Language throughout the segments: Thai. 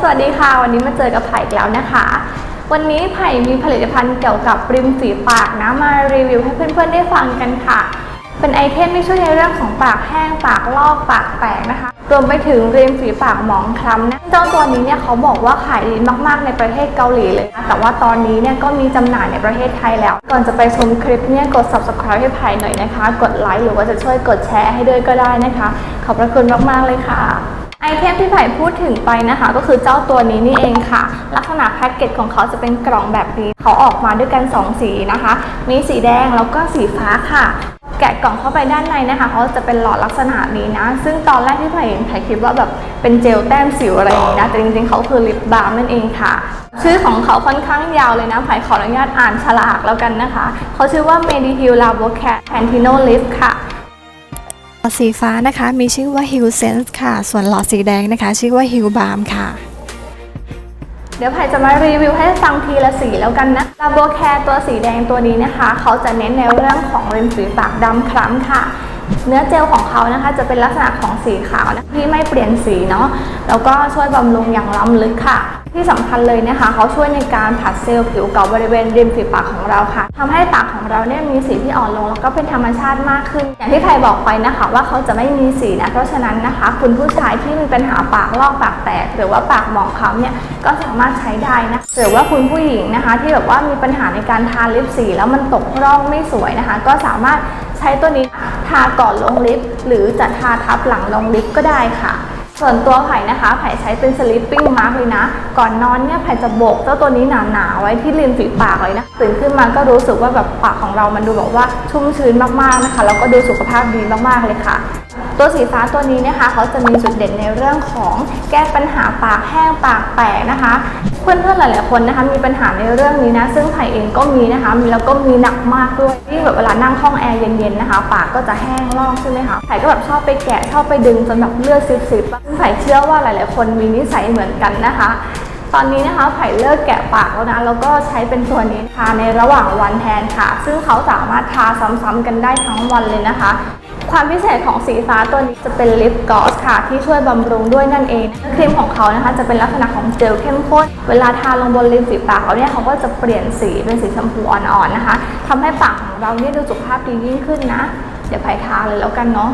สวัสดีค่ะ วันนี้มาเจอกับไผ่อีกแล้วนะคะ วันนี้ไผ่มีผลิตภัณฑ์เกี่ยวกับริมฝีปากนะมารีวิวให้เพื่อนๆได้ฟังกันค่ะ เป็นไอเทมที่ช่วยในเรื่องของปากแห้งปากลอกปากแตกนะคะ รวมไปถึงริมฝีปากหมองคล้ำนะเจ้าตัวนี้เนี่ยเขาบอกว่าขายดีมากๆในประเทศเกาหลีเลยนะแต่ว่าตอนนี้เนี่ยก็มีจำหน่ายในประเทศไทยแล้ว ก่อนจะไปชมคลิปเนี่ยกด subscribe ให้ไผ่หน่อยนะคะ กดไลค์หรือว่าจะช่วยกดแชร์ให้ด้วยก็ได้นะคะ ขอบพระคุณมากๆเลยค่ะ ไอเทมที่ไผ่พูดถึงไปนะคะ ก็คือเจ้าตัวนี้นี่เองค่ะ ลักษณะแพ็กเกจของเขาจะเป็นกล่องแบบนี้เขาออกมาด้วยกัน 2 สีนะคะ มีสีแดงแล้วก็สีฟ้าค่ะ แกะกล่องเข้าไปด้านในนะคะเขาจะเป็นหลอดลักษณะนี้นะ ซึ่งตอนแรกที่ไผ่เห็นไผ่คิดว่าแบบเป็นเจลแต้มสิวอะไรอย่างนี้นะแต่จริงๆเขาคือลิปบาล์มนั่นเองค่ะ ชื่อของเขาค่อนข้างยาวเลยนะไผ่ขออนุญาตอ่านฉลากแล้วกันนะคะเขาชื่อว่า Mediheal Labo Cat Pantino Lift ค่ะ อดสีฟ้านะคะมีชื่อว่า Hill Sense ค่ะ ส่วนหลอดสีแดงนะคะ ชื่อว่า Hill Balm ค่ะ เดี๋ยวไผ่จะมารีวิวให้ฟังทีละสีแล้วกันนะลาโบแคร์ตัวสีแดงตัวนี้นะคะ เขาจะเน้นในเรื่องของริมฝีปากดำคล้ำค่ะ เนื้อเจลของเขานะคะจะเป็นลักษณะของสีขาวนะที่ไม่เปลี่ยนสีเนาะแล้วก็ช่วยบำรุงอย่างล้ำลึกค่ะ ที่สำคัญเลยนะคะ เขาช่วยในการผัดเซลล์ผิวเก่าบริเวณริมฝีปากของเราค่ะทำให้ปากของเราเนี่ยมีสีที่อ่อนลง แล้วก็เป็นธรรมชาติมากขึ้น อย่างที่ไผ่บอกไปนะคะ ว่าเขาจะไม่มีสีนะเพราะฉะนั้นนะคะ คุณผู้ชายที่มีปัญหาปากลอกปากแตก หรือว่าปากหมองคล้ำเนี่ยก็สามารถใช้ได้นะหรือว่าคุณผู้หญิงนะคะ ที่แบบว่ามีปัญหาในการทาลิปสี แล้วมันตกร่องไม่สวยนะคะ ก็สามารถ ช้ตัวนี้ทาก่อนลงลิปหรือจะทาทับหลังลงลิปก็ได้ค่ะ ส่วนตัวไผ่นะคะ ไผ่ใช้เป็นสลิปปิ้งมาร์กเลยนะ ก่อนนอนเนี่ยไผ่จะโบกเจ้าตัวนี้หนาๆไว้ที่ริมฝีปากเลยนะตื่นขึ้นมาก็รู้สึกว่าแบบปากของเรามันดูแบบว่าชุ่มชื้นมากๆนะคะแล้วก็ดูสุขภาพดีมากๆเลยค่ะ ตัวสีฟ้าตัวนี้นะคะเขาจะมีจุดเด่นในเรื่องของแก้ปัญหาปากแห้งปากแตกนะคะ เพื่อนๆหลายๆคนนะคะ มีปัญหาในเรื่องนี้นะ ซึ่งไผ่เองก็มีนะคะแล้วก็มีหนักมากด้วยที่แบบเวลานั่งห้องแอร์เย็นๆนะคะ ปากก็จะแห้งลอกใช่ไหมคะไผ่ก็แบบชอบไปแกะชอบไปดึงจนแบบเลือดซิบๆซึ่งไผ่เชื่อว่าหลาย ๆ คนมีนิสัยเหมือนกันนะคะตอนนี้นะคะไผ่เลิกแกะปากแล้วนะแล้วก็ใช้เป็นตัวนี้ทาในระหว่างวันแทนค่ะ ซึ่งเขาสามารถทาซ้ำๆกันได้ทั้งวันเลยนะคะ ความพิเศษของสีฟ้าตัวนี้จะเป็นลิปกลอสค่ะ ที่ช่วยบำรุงด้วยนั่นเอง ครีมของเขานะคะจะเป็นลักษณะของเจลเข้มข้น เวลาทาลงบนริมฝีปากเขาเนี่ยเขาก็จะเปลี่ยนสีเป็นสีชมพูอ่อนๆนะคะทำให้ปากของเราเนี่ยดูสุขภาพดียิ่งขึ้นนะ เดี๋ยวไผ่ทาเลยแล้วกันเนาะ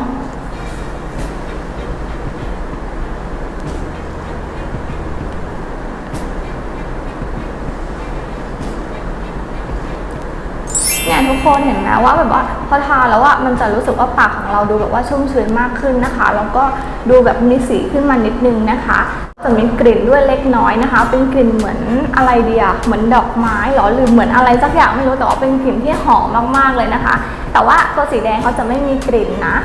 เนี่ยทุกคนเห็นไหมว่าแบบว่าพอทาแล้วอะมันจะรู้สึกว่าปากของเราดูแบบว่าชุ่มชื้นมากขึ้นนะคะ แล้วก็ดูแบบมีสีขึ้นมานิดนึงนะคะจะมีกลิ่นด้วยเล็กน้อยนะคะ เป็นกลิ่นเหมือนอะไรเดียเหมือนดอกไม้หรอหรือเหมือนอะไรสักอย่างไม่รู้แต่ว่าเป็นกลิ่นที่หอมมากๆเลยนะคะ แต่ว่าตัวสีแดงเขาจะไม่มีกลิ่นนะ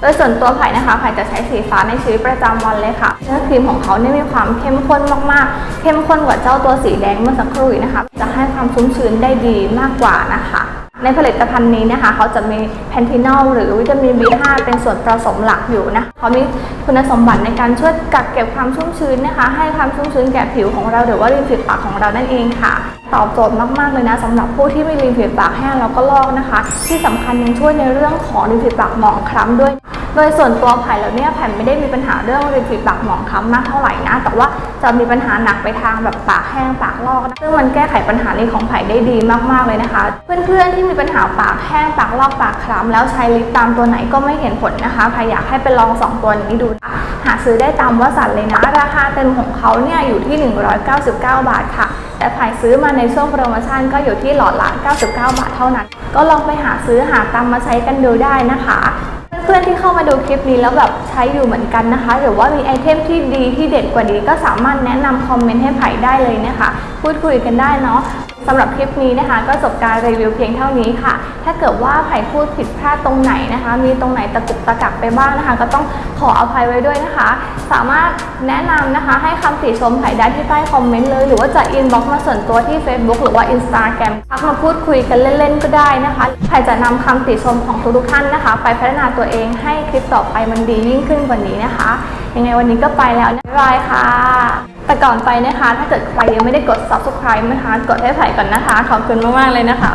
โดยส่วนตัวไผ่นะคะไผ่จะใช้สีฟ้าในชีวิตประจำวันเลยค่ะเนื้อครีมของเขาเนี่ยมีความเข้มข้นมากๆ เข้มข้นกว่าเจ้าตัวสีแดงเมื่อสักครู่นะคะ จะให้ความชุ่มชื้นได้ดีมากกว่านะคะ ในผลิตภัณฑ์นี้นะคะเขาจะมีแพนทินอลหรือวิตามิน B5 เป็นส่วนผสมหลักอยู่นะเขามีคุณสมบัติในการช่วยกักเก็บความชุ่มชื้นนะคะ ให้ความชุ่มชื้นแก่ผิวของเราหรือว่าริมฝีปากของเรานั่นเองค่ะ ตอบโจทย์มากๆเลยนะสำหรับผู้ที่มีริมฝีปากแห้งแล้วก็ลอกนะคะ ที่สำคัญยังช่วยในเรื่องของริมฝีปากหมองคล้ำด้วย โดยส่วนตัวไผ่แล้วเนี่ยไผ่ไม่ได้มีปัญหาเรื่องริมฝีปากหมองคล้ำมากเท่าไหร่นะ แต่ว่าจะมีปัญหาหนักไปทางแบบปากแห้งปากลอกนะซึ่งมันแก้ไขปัญหานี้ของไผ่ได้ดีมากๆเลยนะคะ เพื่อนๆที่มีปัญหาปากแห้งปากลอกปากคล้ำแล้วใช้ลิปตามตัวไหนก็ไม่เห็นผลนะคะไผ่อยากให้ไปลองสองตัวนี้ดูนะคะหาซื้อได้ตามวสันต์เลยนะราคาเต็มของเขาเนี่ยอยู่ที่ 199 บาทค่ะ แต่ไผ่ซื้อมาในช่วงโปรโมชั่นก็อยู่ที่หลอดละ 99 บาทเท่านั้น ก็ลองไปหาซื้อหาตามมาใช้กันดูได้นะคะ พื่อนๆที่เข้ามาดูคลิปนี้แล้วแบบใช้อยู่เหมือนกันนะคะ หรือว่ามีไอเทมที่ดีที่เด็ดกว่านี้ก็สามารถแนะนำคอมเมนต์ให้ไผ่ได้เลยนะคะ พูดคุยกันได้เนาะ สำหรับคลิปนี้นะคะ ก็จบการรีวิวเพียงเท่านี้ค่ะ ถ้าเกิดว่าไผ่พูดผิดพลาดตรงไหนนะคะ มีตรงไหนตะกุกตะกักไปบ้างนะคะ ก็ต้องขออภัยไว้ด้วยนะคะ สามารถแนะนำนะคะ ให้คำติชมไผ่ได้ที่ใต้คอมเมนต์เลย หรือว่าจะอินบ็อกซ์มาส่วนตัวที่ Facebook หรือว่า Instagram ทักมาพูดคุยกันเล่นๆก็ได้นะคะไผ่จะนำคำติชมของทุกๆท่านนะคะ ไปพัฒนาตัวเองให้คลิปต่อไปมันดียิ่งขึ้นกว่านี้นะคะ ยังไงวันนี้ก็ไปแล้วนะบ๊ายบายค่ะ แต่ก่อนไปนะคะ ถ้าเกิดใครยังไม่ได้กด subscribe นะคะ กดให้ไผ่ก่อนนะคะ ขอบคุณมาก ๆ เลยนะคะ